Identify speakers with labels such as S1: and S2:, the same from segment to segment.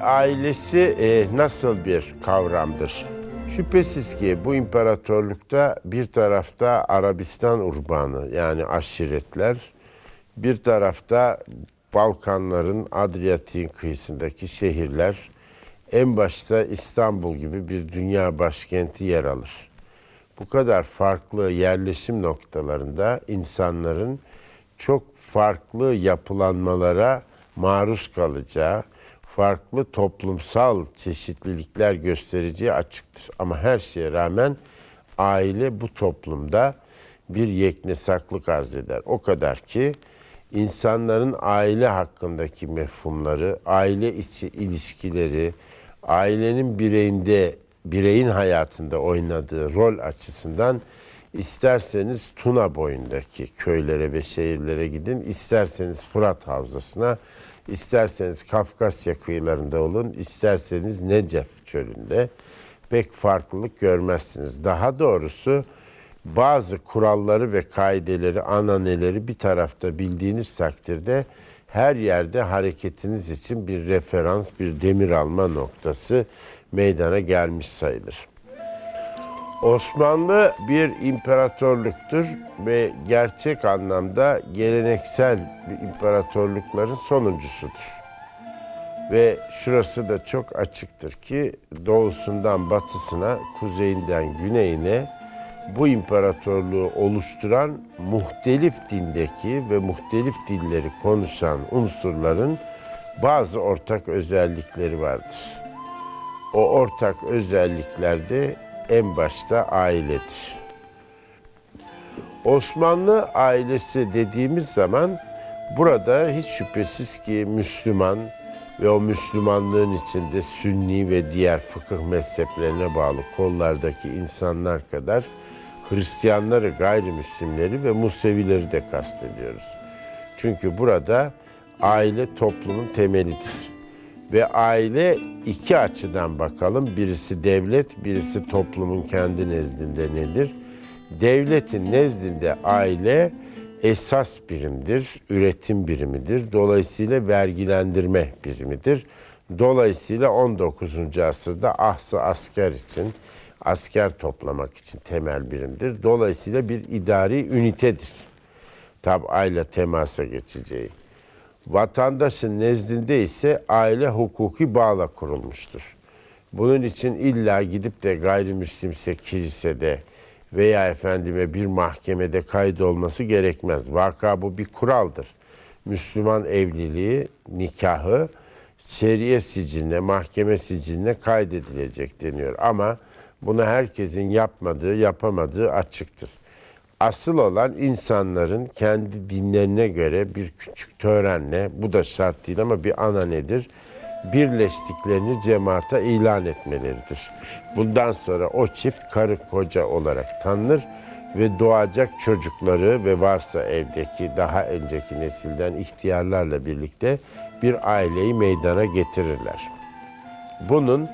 S1: ailesi e, nasıl bir kavramdır? Şüphesiz ki bu imparatorlukta bir tarafta Arabistan urbanı yani aşiretler, bir tarafta Balkanların Adriyatik'in kıyısındaki şehirler, en başta İstanbul gibi bir dünya başkenti yer alır. Bu kadar farklı yerleşim noktalarında insanların çok farklı yapılanmalara maruz kalacağı, farklı toplumsal çeşitlilikler göstereceği açıktır. Ama her şeye rağmen aile bu toplumda bir yeknesaklık arz eder. O kadar ki insanların aile hakkındaki mefhumları, aile içi ilişkileri, ailenin bireyinde, bireyin hayatında oynadığı rol açısından isterseniz Tuna boyundaki köylere ve şehirlere gidin, isterseniz Fırat Havzası'na, isterseniz Kafkasya kıyılarında olun, isterseniz Necef çölünde pek farklılık görmezsiniz. Daha doğrusu bazı kuralları ve kaideleri, ananeleri bir tarafta bildiğiniz takdirde her yerde hareketiniz için bir referans, bir demir alma noktası meydana gelmiş sayılır. Osmanlı bir imparatorluktur ve gerçek anlamda geleneksel imparatorlukların sonuncusudur. Ve şurası da çok açıktır ki doğusundan batısına, kuzeyinden güneyine bu imparatorluğu oluşturan muhtelif dindeki ve muhtelif dilleri konuşan unsurların bazı ortak özellikleri vardır. O ortak özelliklerde en başta ailedir. Osmanlı ailesi dediğimiz zaman burada hiç şüphesiz ki Müslüman ve o Müslümanlığın içinde Sünni ve diğer fıkıh mezheplerine bağlı kollardaki insanlar kadar Hristiyanları, gayrimüslimleri ve Musevileri de kastediyoruz. Çünkü burada aile toplumun temelidir. Ve aile iki açıdan bakalım. Birisi devlet, birisi toplumun kendi nezdinde nedir? Devletin nezdinde aile esas birimdir, üretim birimidir. Dolayısıyla vergilendirme birimidir. Dolayısıyla 19. asırda ahsı asker için, asker toplamak için temel birimdir. Dolayısıyla bir idari ünitedir. Tab'ayla temasa geçeceği. Vatandaşın nezdinde ise aile hukuki bağla kurulmuştur. Bunun için illa gidip de gayrimüslimse kilisede veya efendime bir mahkemede kaydolması gerekmez. Vaka bu bir kuraldır. Müslüman evliliği, nikahı şeriye siciline, mahkeme siciline kaydedilecek deniyor. Ama bunu herkesin yapmadığı, yapamadığı açıktır. Asıl olan insanların kendi dinlerine göre bir küçük törenle, bu da şart değil ama bir ana nedir? Birleştiklerini cemaate ilan etmeleridir. Bundan sonra o çift karı koca olarak tanınır ve doğacak çocukları ve varsa evdeki daha önceki nesilden ihtiyarlarla birlikte bir aileyi meydana getirirler. Bunun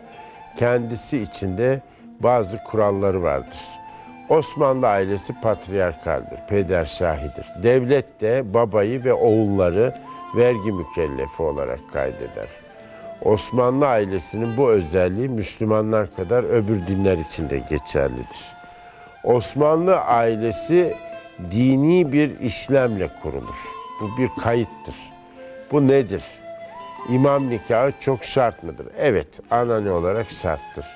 S1: kendisi içinde bazı kuralları vardır. Osmanlı ailesi patriarkaldir, peder şahidir. Devlet de babayı ve oğulları vergi mükellefi olarak kaydeder. Osmanlı ailesinin bu özelliği Müslümanlar kadar öbür dinler için de geçerlidir. Osmanlı ailesi dini bir işlemle kurulur. Bu bir kayıttır. Bu nedir? İmam nikahı çok şart mıdır? Evet, anane olarak şarttır.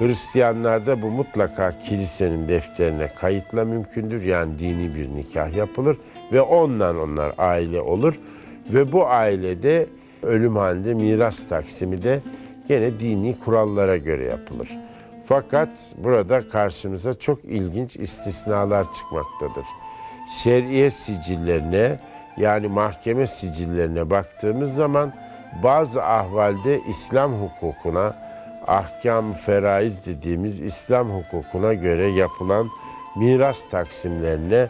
S1: Hristiyanlarda bu mutlaka kilisenin defterine kayıtla mümkündür. Yani dini bir nikah yapılır ve ondan onlar aile olur. Ve bu ailede ölüm halinde miras taksimi de gene dini kurallara göre yapılır. Fakat burada karşımıza çok ilginç istisnalar çıkmaktadır. Şer'iye sicillerine yani mahkeme sicillerine baktığımız zaman bazı ahvalde İslam hukukuna, ahkam feraiz dediğimiz İslam hukukuna göre yapılan miras taksimlerine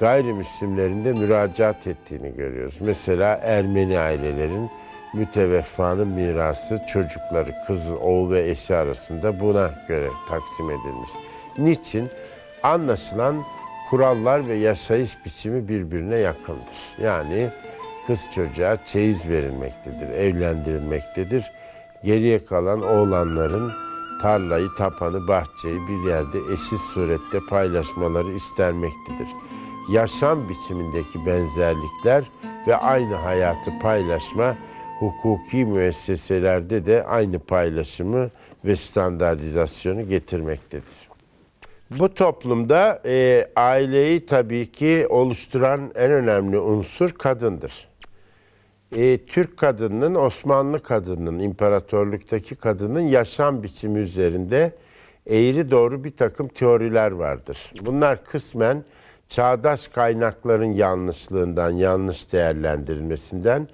S1: gayrimüslimlerin de müracaat ettiğini görüyoruz. Mesela Ermeni ailelerin müteveffanın mirası çocukları, kızı, oğul ve eşi arasında buna göre taksim edilmiş. Niçin? Anlaşılan kurallar ve yaşayış biçimi birbirine yakındır. Yani kız çocuğa çeyiz verilmektedir, evlendirilmektedir. Geriye kalan oğlanların tarlayı, tapanı, bahçeyi bir yerde eşit surette paylaşmaları istenmektedir. Yaşam biçimindeki benzerlikler ve aynı hayatı paylaşma hukuki müesseselerde de aynı paylaşımı ve standartizasyonu getirmektedir. Bu toplumda e, aileyi tabii ki oluşturan en önemli unsur kadındır. E, Türk kadınının, Osmanlı kadınının, imparatorluktaki kadının yaşam biçimi üzerinde eğri doğru bir takım teoriler vardır. Bunlar kısmen çağdaş kaynakların yanlışlığından, yanlış değerlendirilmesinden,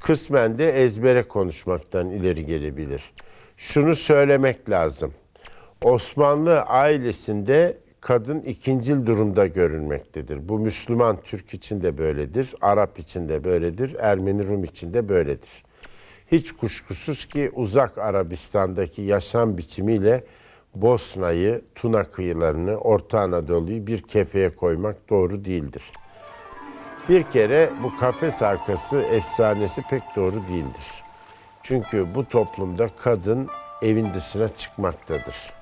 S1: kısmen de ezbere konuşmaktan ileri gelebilir. Şunu söylemek lazım. Osmanlı ailesinde kadın ikincil durumda görülmektedir. Bu Müslüman Türk için de böyledir, Arap için de böyledir, Ermeni Rum için de böyledir. Hiç kuşkusuz ki uzak Arabistan'daki yaşam biçimiyle Bosna'yı, Tuna kıyılarını, Orta Anadolu'yu bir kefeye koymak doğru değildir. Bir kere bu kafes arkası efsanesi pek doğru değildir. Çünkü bu toplumda kadın evin dışına çıkmaktadır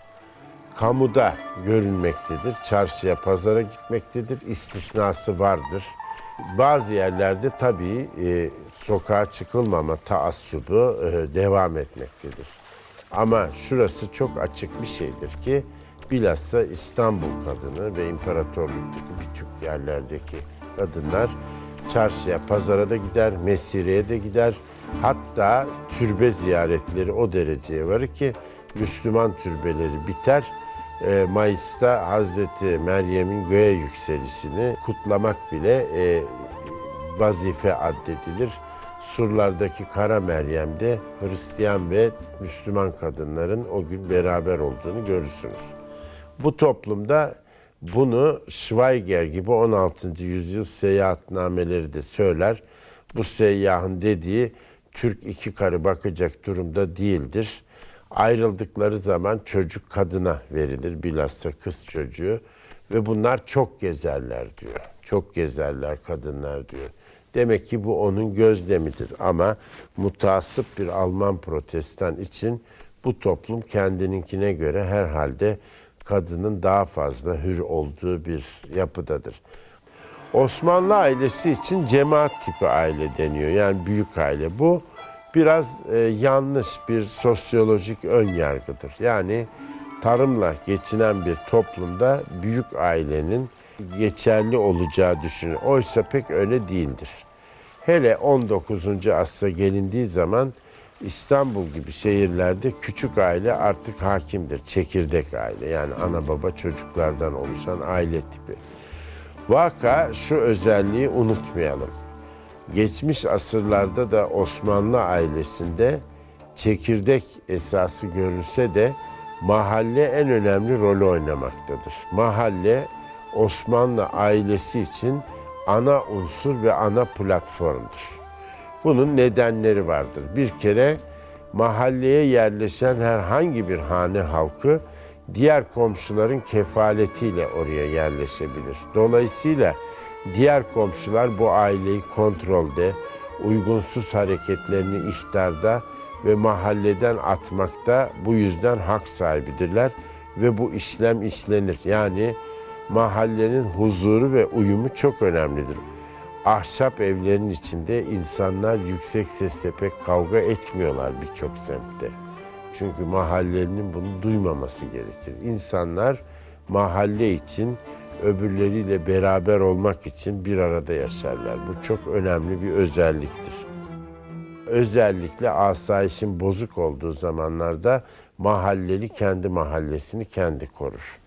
S1: kamuda görünmektedir. Çarşıya, pazara gitmektedir. İstisnası vardır. Bazı yerlerde tabii e, sokağa çıkılmama taassubu e, devam etmektedir. Ama şurası çok açık bir şeydir ki bilhassa İstanbul kadını ve imparatorluktaki birçok yerlerdeki kadınlar çarşıya, pazara da gider, mesireye de gider. Hatta türbe ziyaretleri o dereceye varır ki Müslüman türbeleri biter. Ee, Mayıs'ta Hazreti Meryem'in göğe yükselişini kutlamak bile e, vazife addedilir. Surlardaki Kara Meryem'de Hristiyan ve Müslüman kadınların o gün beraber olduğunu görürsünüz. Bu toplumda bunu Schweiger gibi 16. yüzyıl seyahatnameleri de söyler. Bu seyyahın dediği Türk iki karı bakacak durumda değildir. Ayrıldıkları zaman çocuk kadına verilir bilhassa kız çocuğu ve bunlar çok gezerler diyor. Çok gezerler kadınlar diyor. Demek ki bu onun gözlemidir ama mutasip bir Alman protestan için bu toplum kendininkine göre herhalde kadının daha fazla hür olduğu bir yapıdadır. Osmanlı ailesi için cemaat tipi aile deniyor. Yani büyük aile. Bu biraz e, yanlış bir sosyolojik ön yargıdır. Yani tarımla geçinen bir toplumda büyük ailenin geçerli olacağı düşünür. Oysa pek öyle değildir. Hele 19. asra gelindiği zaman İstanbul gibi şehirlerde küçük aile artık hakimdir. Çekirdek aile yani ana baba çocuklardan oluşan aile tipi. Vaka şu özelliği unutmayalım. Geçmiş asırlarda da Osmanlı ailesinde çekirdek esası görülse de mahalle en önemli rolü oynamaktadır. Mahalle Osmanlı ailesi için ana unsur ve ana platformdur. Bunun nedenleri vardır. Bir kere mahalleye yerleşen herhangi bir hane halkı diğer komşuların kefaletiyle oraya yerleşebilir. Dolayısıyla diğer komşular bu aileyi kontrolde, uygunsuz hareketlerini ihtarda ve mahalleden atmakta bu yüzden hak sahibidirler ve bu işlem işlenir. Yani mahallenin huzuru ve uyumu çok önemlidir. Ahşap evlerin içinde insanlar yüksek sesle pek kavga etmiyorlar birçok semtte. Çünkü mahallenin bunu duymaması gerekir. İnsanlar mahalle için öbürleriyle beraber olmak için bir arada yaşarlar. Bu çok önemli bir özelliktir. Özellikle asayişin bozuk olduğu zamanlarda mahalleli kendi mahallesini kendi korur.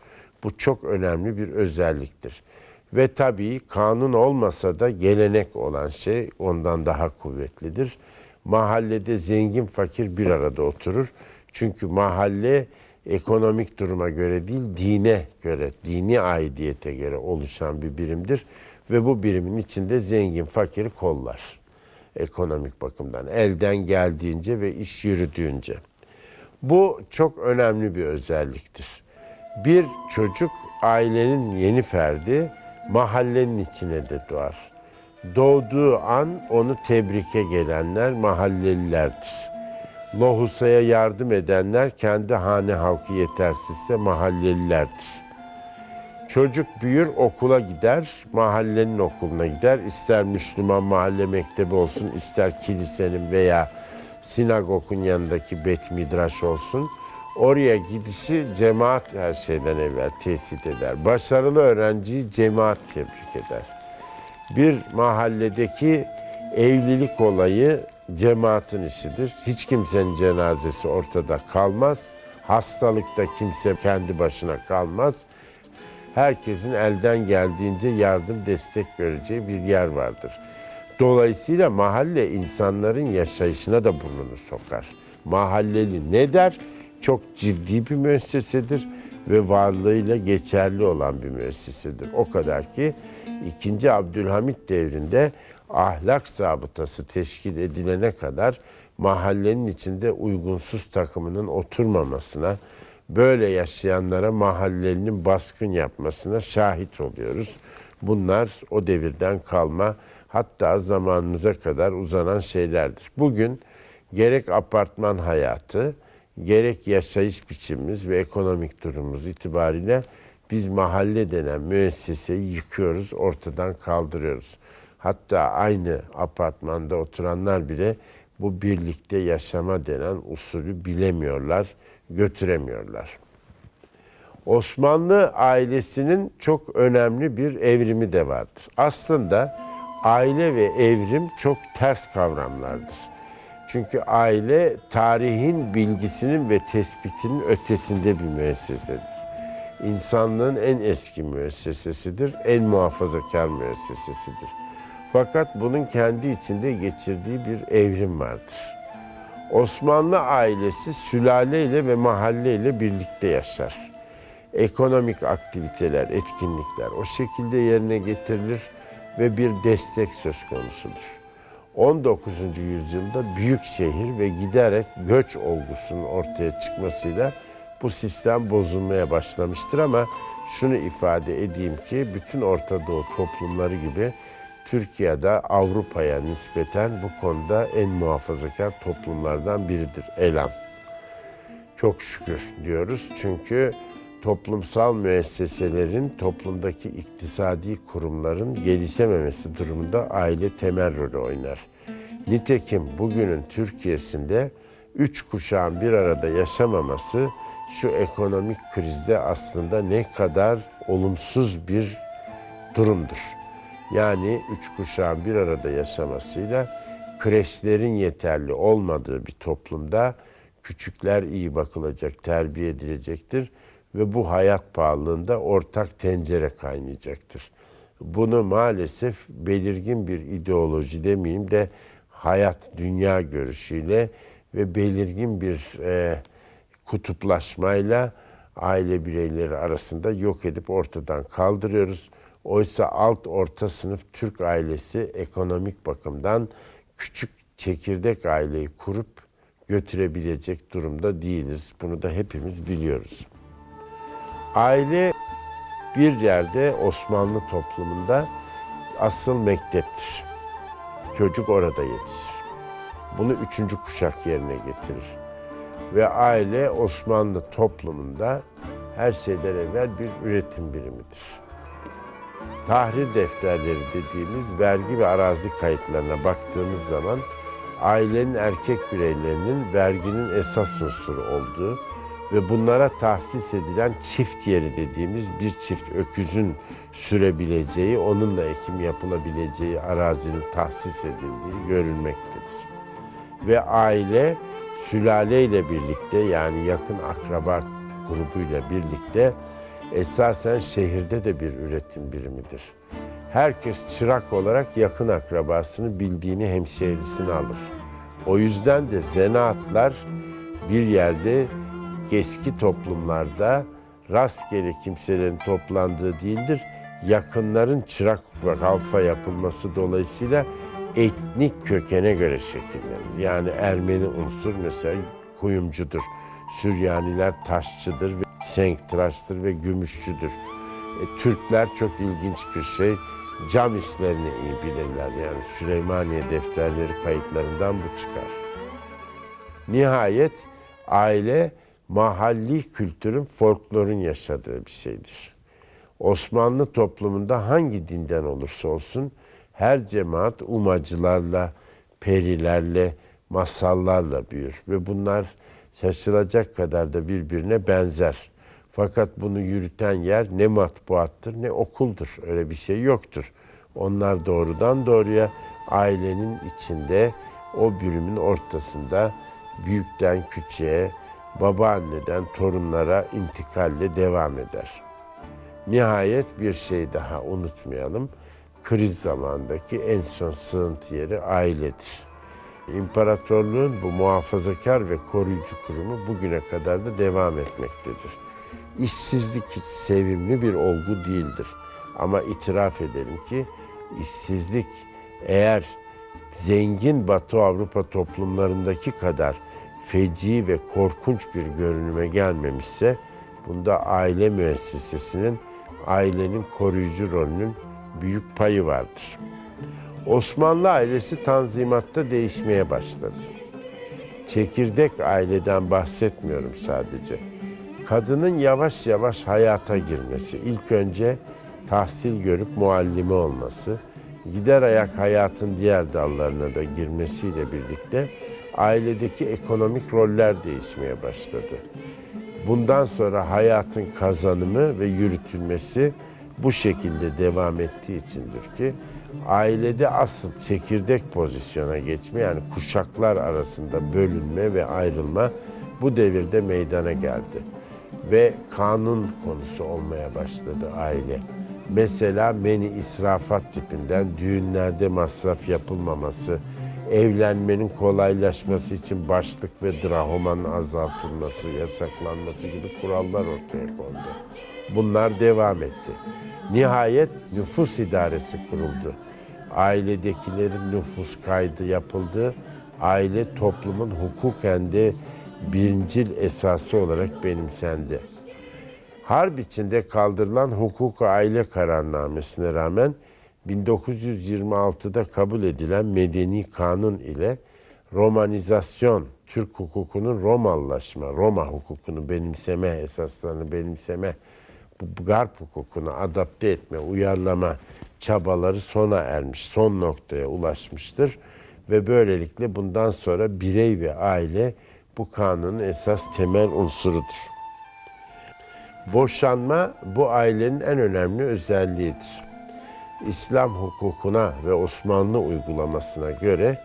S1: Bu çok önemli bir özelliktir. Ve tabii kanun olmasa da gelenek olan şey ondan daha kuvvetlidir. Mahallede zengin fakir bir arada oturur. Çünkü mahalle ekonomik duruma göre değil, dine göre, dini aidiyete göre oluşan bir birimdir. Ve bu birimin içinde zengin fakiri kollar. Ekonomik bakımdan. Elden geldiğince ve iş yürüdüğünce. Bu çok önemli bir özelliktir. Bir çocuk ailenin yeni ferdi mahallenin içine de doğar. Doğduğu an onu tebrike gelenler mahallelilerdir. Lohusa'ya yardım edenler kendi hane halkı yetersizse mahallelilerdir. Çocuk büyür okula gider, mahallenin okuluna gider. İster Müslüman mahalle mektebi olsun, ister kilisenin veya sinagogun yanındaki bet midraş olsun. Oraya gidişi cemaat her şeyden evvel tesis eder. Başarılı öğrenciyi cemaat tebrik eder. Bir mahalledeki evlilik olayı cemaatin işidir. Hiç kimsenin cenazesi ortada kalmaz. Hastalıkta kimse kendi başına kalmaz herkesin elden geldiğince yardım destek göreceği bir yer vardır. Dolayısıyla mahalle insanların yaşayışına da burnunu sokar. Mahalleli ne der? Çok ciddi bir müessesedir ve varlığıyla geçerli olan bir müessesedir. O kadar ki 2. Abdülhamit devrinde ahlak zabıtası teşkil edilene kadar mahallenin içinde uygunsuz takımının oturmamasına, böyle yaşayanlara mahallenin baskın yapmasına şahit oluyoruz. Bunlar o devirden kalma hatta zamanımıza kadar uzanan şeylerdir. Bugün gerek apartman hayatı, gerek yaşayış biçimimiz ve ekonomik durumumuz itibariyle biz mahalle denen müesseseyi yıkıyoruz, ortadan kaldırıyoruz. Hatta aynı apartmanda oturanlar bile bu birlikte yaşama denen usulü bilemiyorlar, götüremiyorlar. Osmanlı ailesinin çok önemli bir evrimi de vardır. Aslında aile ve evrim çok ters kavramlardır. Çünkü aile tarihin bilgisinin ve tespitinin ötesinde bir müessesedir. İnsanlığın en eski müessesesidir, en muhafazakar müessesesidir. Fakat bunun kendi içinde geçirdiği bir evrim vardır. Osmanlı ailesi sülaleyle ve mahalleyle birlikte yaşar. Ekonomik aktiviteler, etkinlikler o şekilde yerine getirilir ve bir destek söz konusudur. 19. yüzyılda büyük şehir ve giderek göç olgusunun ortaya çıkmasıyla bu sistem bozulmaya başlamıştır ama şunu ifade edeyim ki bütün Orta Doğu toplumları gibi Türkiye'de Avrupa'ya nispeten bu konuda en muhafazakar toplumlardan biridir. Elam. Çok şükür diyoruz çünkü toplumsal müesseselerin, toplumdaki iktisadi kurumların gelişememesi durumunda aile temel rolü oynar. Nitekim bugünün Türkiye'sinde üç kuşağın bir arada yaşamaması şu ekonomik krizde aslında ne kadar olumsuz bir durumdur. Yani üç kuşağın bir arada yaşamasıyla kreşlerin yeterli olmadığı bir toplumda küçükler iyi bakılacak, terbiye edilecektir ve bu hayat pahalılığında ortak tencere kaynayacaktır. Bunu maalesef belirgin bir ideoloji demeyeyim de hayat dünya görüşüyle ve belirgin bir e, kutuplaşmayla aile bireyleri arasında yok edip ortadan kaldırıyoruz. Oysa alt orta sınıf Türk ailesi ekonomik bakımdan küçük çekirdek aileyi kurup götürebilecek durumda değiliz. Bunu da hepimiz biliyoruz. Aile bir yerde Osmanlı toplumunda asıl mekteptir. Çocuk orada yetişir. Bunu üçüncü kuşak yerine getirir. Ve aile Osmanlı toplumunda her şeyden evvel bir üretim birimidir. Tahrir defterleri dediğimiz vergi ve arazi kayıtlarına baktığımız zaman ailenin erkek bireylerinin verginin esas unsuru olduğu ve bunlara tahsis edilen çift yeri dediğimiz bir çift öküzün sürebileceği, onunla ekim yapılabileceği arazinin tahsis edildiği görülmektedir. Ve aile sülaleyle birlikte yani yakın akraba grubuyla birlikte esasen şehirde de bir üretim birimidir. Herkes çırak olarak yakın akrabasını bildiğini hemşehrisini alır. O yüzden de zanaatlar bir yerde eski toplumlarda rastgele kimselerin toplandığı değildir. Yakınların çırak ve kalfa yapılması dolayısıyla etnik kökene göre şekillenir. Yani Ermeni unsur mesela kuyumcudur. Süryaniler taşçıdır ve senktıraştır ve gümüşçüdür. E, Türkler çok ilginç bir şey. Cam işlerini iyi bilirler. Yani Süleymaniye defterleri kayıtlarından bu çıkar. Nihayet aile mahalli kültürün, folklorun yaşadığı bir şeydir. Osmanlı toplumunda hangi dinden olursa olsun her cemaat umacılarla, perilerle, masallarla büyür ve bunlar şaşılacak kadar da birbirine benzer. Fakat bunu yürüten yer ne matbuattır ne okuldur. Öyle bir şey yoktur. Onlar doğrudan doğruya ailenin içinde o bürümün ortasında büyükten küçüğe, babaanneden torunlara intikalle devam eder. Nihayet bir şey daha unutmayalım. Kriz zamandaki en son sığıntı yeri ailedir. İmparatorluğun bu muhafazakar ve koruyucu kurumu bugüne kadar da devam etmektedir. İşsizlik hiç sevimli bir olgu değildir. Ama itiraf edelim ki işsizlik eğer zengin Batı Avrupa toplumlarındaki kadar feci ve korkunç bir görünüme gelmemişse bunda aile müessesesinin ailenin koruyucu rolünün büyük payı vardır. Osmanlı ailesi tanzimatta değişmeye başladı. Çekirdek aileden bahsetmiyorum sadece. Kadının yavaş yavaş hayata girmesi, ilk önce tahsil görüp muallime olması, gider ayak hayatın diğer dallarına da girmesiyle birlikte ailedeki ekonomik roller değişmeye başladı. Bundan sonra hayatın kazanımı ve yürütülmesi bu şekilde devam ettiği içindir ki ailede asıl çekirdek pozisyona geçme yani kuşaklar arasında bölünme ve ayrılma bu devirde meydana geldi. Ve kanun konusu olmaya başladı aile. Mesela meni israfat tipinden düğünlerde masraf yapılmaması, evlenmenin kolaylaşması için başlık ve drahomanın azaltılması, yasaklanması gibi kurallar ortaya kondu. Bunlar devam etti. Nihayet nüfus idaresi kuruldu. Ailedekilerin nüfus kaydı yapıldı. Aile toplumun hukuken de birincil esası olarak benimsendi. Harp içinde kaldırılan hukuk aile kararnamesine rağmen 1926'da kabul edilen medeni kanun ile romanizasyon, Türk hukukunun Romalılaşma, Roma hukukunu benimseme, esaslarını benimseme, garp hukukunu adapte etme, uyarlama çabaları sona ermiş, son noktaya ulaşmıştır. Ve böylelikle bundan sonra birey ve aile bu kanunun esas temel unsurudur. Boşanma bu ailenin en önemli özelliğidir. İslam hukukuna ve Osmanlı uygulamasına göre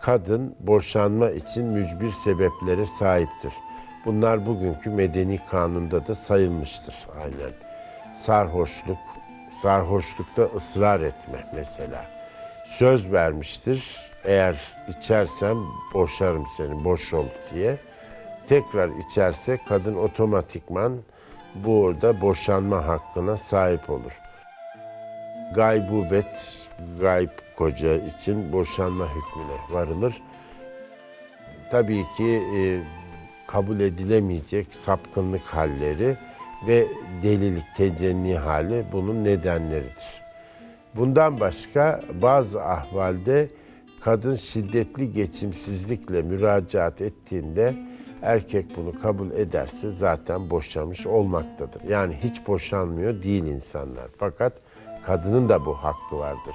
S1: kadın boşanma için mücbir sebeplere sahiptir. Bunlar bugünkü medeni kanunda da sayılmıştır aynen. Sarhoşluk, sarhoşlukta ısrar etme mesela. Söz vermiştir, eğer içersem boşarım seni, boş ol diye. Tekrar içerse kadın otomatikman bu orada boşanma hakkına sahip olur. Gaybubet, gayb koca için boşanma hükmüne varılır. Tabii ki e, kabul edilemeyecek sapkınlık halleri ve delilik, tecenni hali bunun nedenleridir. Bundan başka bazı ahvalde kadın şiddetli geçimsizlikle müracaat ettiğinde erkek bunu kabul ederse zaten boşanmış olmaktadır. Yani hiç boşanmıyor değil insanlar. Fakat kadının da bu hakkı vardır.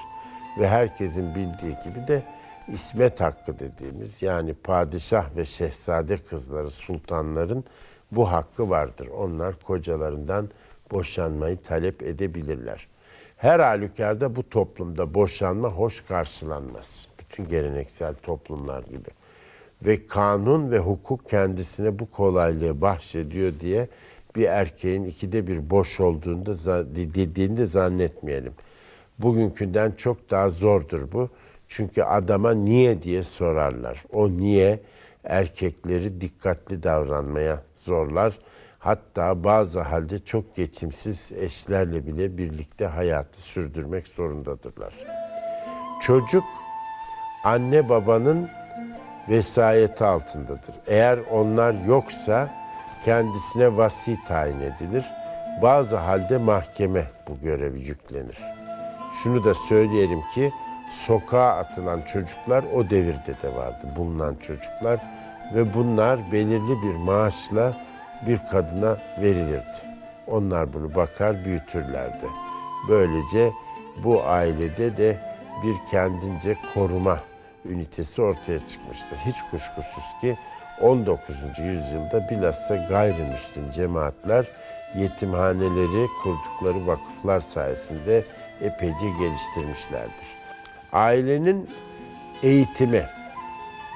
S1: Ve herkesin bildiği gibi de ismet hakkı dediğimiz yani padişah ve şehzade kızları, sultanların bu hakkı vardır. Onlar kocalarından boşanmayı talep edebilirler. Her halükarda bu toplumda boşanma hoş karşılanmaz. Bütün geleneksel toplumlar gibi. Ve kanun ve hukuk kendisine bu kolaylığı bahşediyor diye bir erkeğin ikide bir boş olduğunda dediğini de zannetmeyelim. Bugünkünden çok daha zordur bu. Çünkü adama niye diye sorarlar. O niye erkekleri dikkatli davranmaya zorlar. Hatta bazı halde çok geçimsiz eşlerle bile birlikte hayatı sürdürmek zorundadırlar. Çocuk anne babanın vesayeti altındadır. Eğer onlar yoksa kendisine vasi tayin edilir. Bazı halde mahkeme bu görevi yüklenir. Şunu da söyleyelim ki sokağa atılan çocuklar o devirde de vardı. Bulunan çocuklar ve bunlar belirli bir maaşla bir kadına verilirdi. Onlar bunu bakar büyütürlerdi. Böylece bu ailede de bir kendince koruma ünitesi ortaya çıkmıştır. Hiç kuşkusuz ki 19. yüzyılda bilhassa gayrimüslim cemaatler yetimhaneleri kurdukları vakıflar sayesinde epeyce geliştirmişlerdir. Ailenin eğitimi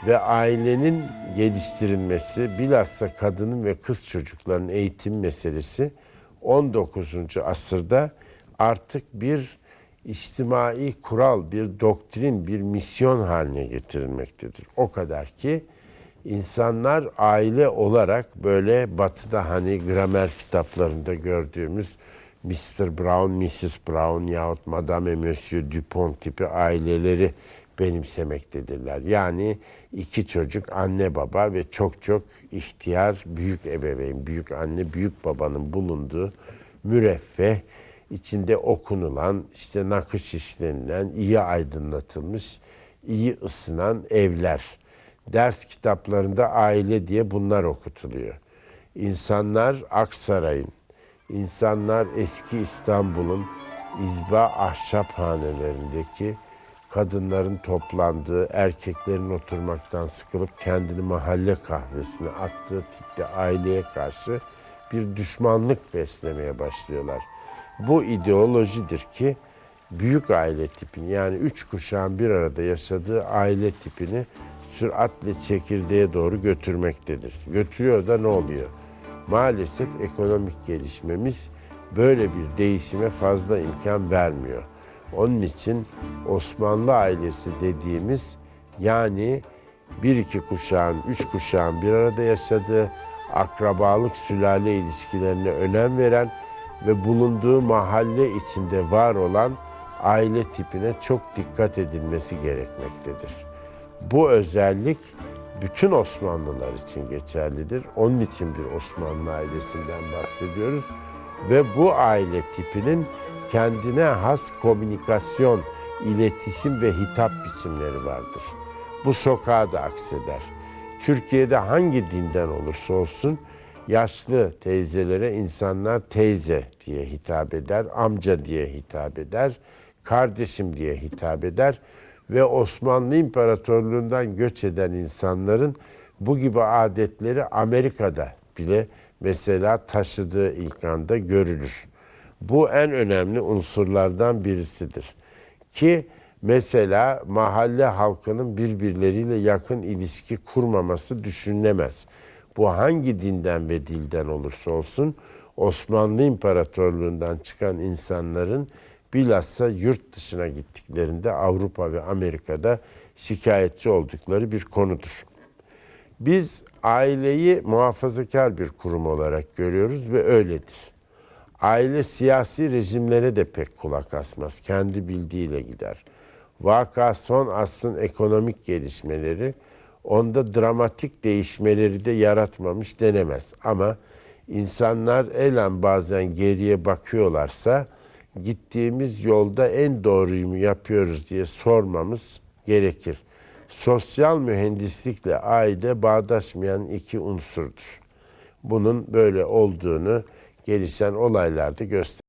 S1: ve ailenin geliştirilmesi bilhassa kadının ve kız çocukların eğitim meselesi 19. asırda artık bir içtimai kural, bir doktrin, bir misyon haline getirilmektedir. O kadar ki insanlar aile olarak böyle batıda hani gramer kitaplarında gördüğümüz Mr. Brown, Mrs. Brown yahut Madame et Monsieur Dupont tipi aileleri benimsemektedirler. Yani iki çocuk, anne baba ve çok çok ihtiyar büyük ebeveyn, büyük anne, büyük babanın bulunduğu müreffeh, içinde okunulan, işte nakış işlenilen, iyi aydınlatılmış, iyi ısınan evler. Ders kitaplarında aile diye bunlar okutuluyor. İnsanlar Aksaray'ın, insanlar eski İstanbul'un izba ahşap hanelerindeki kadınların toplandığı, erkeklerin oturmaktan sıkılıp kendini mahalle kahvesine attığı tipte aileye karşı bir düşmanlık beslemeye başlıyorlar. Bu ideolojidir ki büyük aile tipini yani üç kuşağın bir arada yaşadığı aile tipini süratle çekirdeğe doğru götürmektedir. Götürüyor da ne oluyor? Maalesef ekonomik gelişmemiz böyle bir değişime fazla imkan vermiyor. Onun için Osmanlı ailesi dediğimiz yani bir iki kuşağın, üç kuşağın bir arada yaşadığı akrabalık sülale ilişkilerine önem veren ve bulunduğu mahalle içinde var olan aile tipine çok dikkat edilmesi gerekmektedir. Bu özellik bütün Osmanlılar için geçerlidir. Onun için bir Osmanlı ailesinden bahsediyoruz. Ve bu aile tipinin kendine has komünikasyon, iletişim ve hitap biçimleri vardır. Bu sokağa da akseder. Türkiye'de hangi dinden olursa olsun yaşlı teyzelere insanlar teyze diye hitap eder, amca diye hitap eder, kardeşim diye hitap eder ve Osmanlı İmparatorluğundan göç eden insanların bu gibi adetleri Amerika'da bile mesela taşıdığı ilk anda görülür. Bu en önemli unsurlardan birisidir. Ki mesela mahalle halkının birbirleriyle yakın ilişki kurmaması düşünülemez. Bu hangi dinden ve dilden olursa olsun Osmanlı İmparatorluğundan çıkan insanların bilhassa yurt dışına gittiklerinde Avrupa ve Amerika'da şikayetçi oldukları bir konudur. Biz aileyi muhafazakar bir kurum olarak görüyoruz ve öyledir. Aile siyasi rejimlere de pek kulak asmaz. Kendi bildiğiyle gider. Vaka son asrın ekonomik gelişmeleri onda dramatik değişmeleri de yaratmamış denemez. Ama insanlar elen bazen geriye bakıyorlarsa gittiğimiz yolda en doğruyu mu yapıyoruz diye sormamız gerekir. Sosyal mühendislikle aile bağdaşmayan iki unsurdur. Bunun böyle olduğunu gelişen olaylarda gösteriyor.